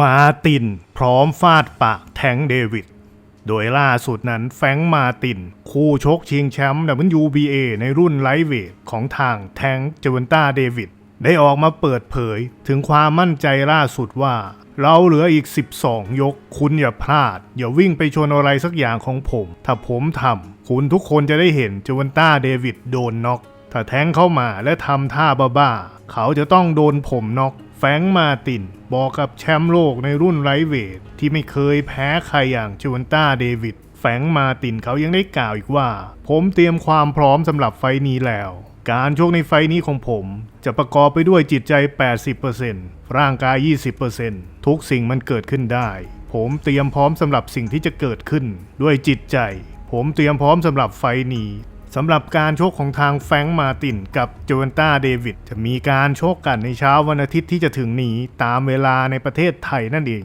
มาติน พร้อมฟาดปากแทงเดวิด โดยล่าสุดนั้นแฟงมาติน คู่ชกชิงแชมป์ WBA ในรุ่นไลท์เวทของทางแทงเจวันต้าเดวิด ได้ออกมาเปิดเผยถึงความมั่นใจล่าสุดว่า เราเหลืออีก 12 ยก คุณอย่าพลาด อย่าวิ่งไปชนอะไรสักอย่างของผม ถ้าผมทำคุณทุกคนจะได้เห็นเจวันต้าเดวิดโดนน็อกถ้าแทงเข้ามาและทำท่าบ้าๆเขาจะต้องโดนผมน็อก แฟงมาติน บอกกับแชมป์โลกในรุ่นไลท์เวท ที่ไม่เคยแพ้ใครอย่างจวนต้าเดวิด แฟงมาตินเขายังได้กล่าวอีกว่า ผมเตรียมความพร้อมสำหรับไฟนี้แล้ว การชกในไฟนี้ของผม จะประกอบไปด้วยจิตใจ 80%ร่างกาย 20%ทุกสิ่งมันเกิดขึ้นได้ ผมเตรียมพร้อมสำหรับสิ่งที่จะเกิดขึ้น ด้วยจิตใจ ผมเตรียมพร้อมสำหรับไฟนี้ สำหรับการชกของทางแฟรงค์มาตินกับโจวันต้าเดวิดจะมีการชกกันในเช้าวันอาทิตย์ที่จะถึงนี้ตามเวลาในประเทศไทยนั่นเอง